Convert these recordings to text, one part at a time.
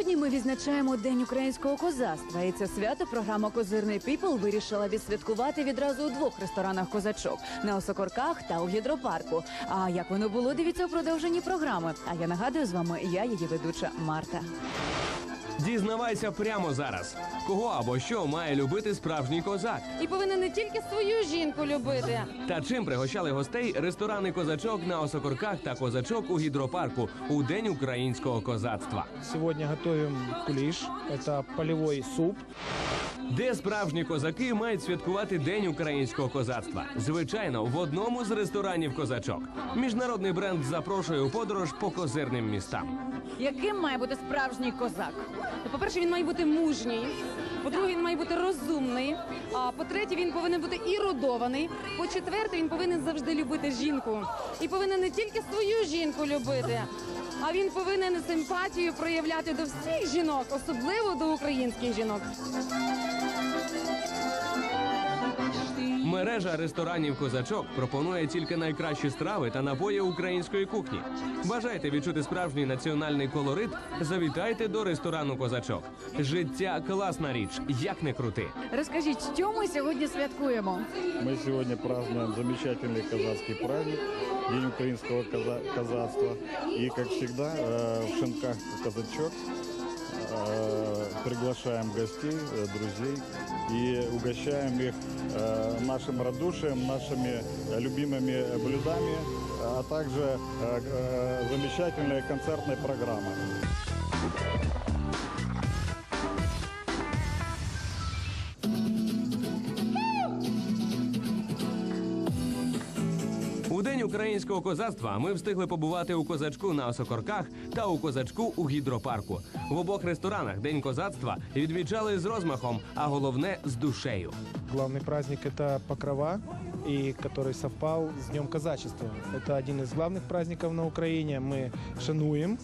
Сьогодні ми відзначаємо День українського козацтва, і це свято програма Козирний Піпл вирішила відсвяткувати відразу у двох ресторанах козачок на Осокорках та у гідропарку. А як воно було, дивіться у продовженні програми. А я нагадую з вами, я її ведуча Марта. Дізнавайся прямо зараз, кого або що має любити справжній козак. І повинен не тільки свою жінку любити. Та чим пригощали гостей ресторани козачок на осокорках та козачок у гідропарку у день українського козацтва. Сегодня готовим кулиш. Это полевой суп. Де справжні козаки мають святкувати День українського козацтва? Звичайно, в одному з ресторанів козачок. Міжнародний бренд запрошує у подорож по козирним містам. Яким має бути справжній козак? Ну, По-перше, він має бути мужній. По-друге, він має бути розумний. А по-третє, він повинен бути і родований. По-четверте, він повинен завжди любити жінку. І повинен не тільки свою жінку любити, а він повинен симпатію проявляти до всіх жінок, особливо до українських жінок. Мережа ресторанів козачок пропонує тільки найкращі страви та напої української кухні. Бажаєте відчути справжній національний колорит? Завітайте до ресторану козачок. Життя класна річ, як не крути. Розкажіть, що ми сьогодні святкуємо? Мы сегодня празднуем замечательный казацкий праздник, День украинского каза- казацтва. И, как всегда, э, в шинках казачок э, приглашаем гостей, э, друзей и угощаем их э, нашим радушием, нашими э, любимыми блюдами, а также э, э, замечательной концертной программой. день українського козацтва ми встигли побувати у козачку на осокорках та у козачку у гідропарку. В обох ресторанах День козацтва відмічали з розмахом, а головне з душею. Главный праздник это Покрова, и который совпал с Днем казачества. Это один из главных праздников на Украине. Мы шануем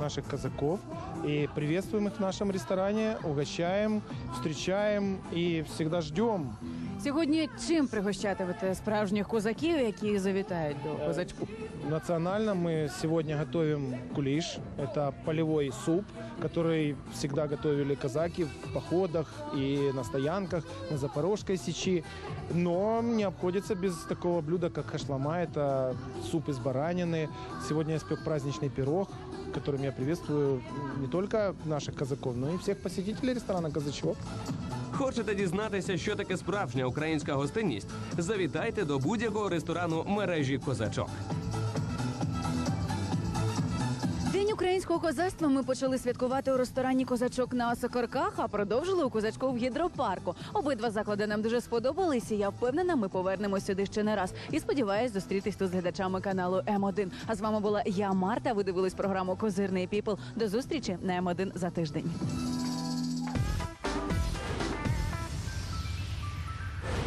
наших казаков и приветствуем их в нашем ресторане, угощаем, встречаем и всегда ждем. Сьогодні чим пригощатимете справжніх козаків, які завітають до козачку? Национально мы сегодня готовим кулиш. Это полевой суп, который всегда готовили казаки в походах и на стоянках на Запорожской сечи. Но не обходится без такого блюда, как хашлама. Это суп из баранины. Сегодня я спек праздничный пирог, которым я приветствую не только наших казаков, но и всех посетителей ресторана «Казачок». Хочете дізнатися, що таке справжня українська гостинність? Завітайте до будь-якого ресторану мережі козачок. День українського козацтва ми почали святкувати у ресторані Козачок на Осокорках, а продовжили у козачку в гідропарку. Обидва заклади нам дуже сподобались, і я впевнена, ми повернемось сюди ще не раз. І сподіваюсь зустрітись тут з глядачами каналу М1. А з вами була я, Марта. Ви дивились програму Козирний Піпл. До зустрічі на М1 за тиждень.